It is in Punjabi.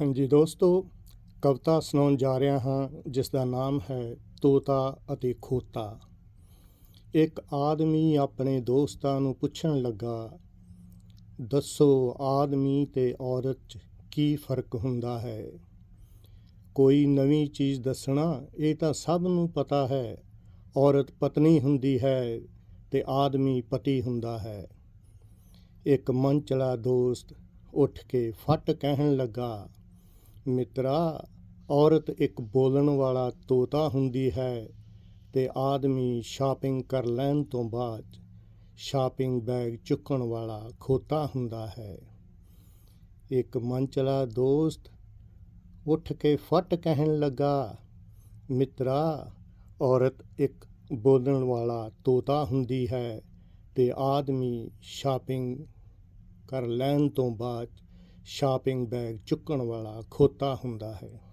ਹਾਂਜੀ ਦੋਸਤੋ, ਕਵਿਤਾ ਸੁਣਾਉਣ ਜਾ ਰਿਹਾ ਹਾਂ ਜਿਸ ਦਾ ਨਾਮ ਹੈ ਤੋਤਾ ਅਤੇ ਖੋਤਾ। ਇੱਕ ਆਦਮੀ ਆਪਣੇ ਦੋਸਤਾਂ ਨੂੰ ਪੁੱਛਣ ਲੱਗਾ, ਦੱਸੋ ਆਦਮੀ ਤੇ ਔਰਤ 'ਚ ਕੀ ਫ਼ਰਕ ਹੁੰਦਾ ਹੈ? ਕੋਈ ਨਵੀਂ ਚੀਜ਼ ਦੱਸਣਾ, ਇਹ ਤਾਂ ਸਭ ਨੂੰ ਪਤਾ ਹੈ। ਔਰਤ ਪਤਨੀ ਹੁੰਦੀ ਹੈ ਤੇ ਆਦਮੀ ਪਤੀ ਹੁੰਦਾ ਹੈ। ਇੱਕ ਮਨਚਲਾ ਦੋਸਤ ਉੱਠ ਕੇ ਫੱਟ ਕਹਿਣ ਲੱਗਾ ਮਿੱਤਰਾ, ਔਰਤ ਇੱਕ ਬੋਲਣ ਵਾਲਾ ਤੋਤਾ ਹੁੰਦੀ ਹੈ ਤੇ ਆਦਮੀ ਸ਼ਾਪਿੰਗ ਕਰ ਲੈਣ ਤੋਂ ਬਾਅਦ ਸ਼ਾਪਿੰਗ ਬੈਗ ਚੁੱਕਣ ਵਾਲਾ ਖੋਤਾ ਹੁੰਦਾ ਹੈ। ਇੱਕ ਮਨਚਲਾ ਦੋਸਤ ਉੱਠ ਕੇ ਫੱਟ ਕਹਿਣ ਲੱਗਾ, ਮਿੱਤਰਾ, ਔਰਤ ਇੱਕ ਬੋਲਣ ਵਾਲਾ ਤੋਤਾ ਹੁੰਦੀ ਹੈ ਤੇ ਆਦਮੀ ਸ਼ਾਪਿੰਗ ਕਰ ਲੈਣ ਤੋਂ ਬਾਅਦ ਸ਼ਾਪਿੰਗ ਬੈਗ ਚੁੱਕਣ ਵਾਲਾ ਖੋਤਾ ਹੁੰਦਾ ਹੈ।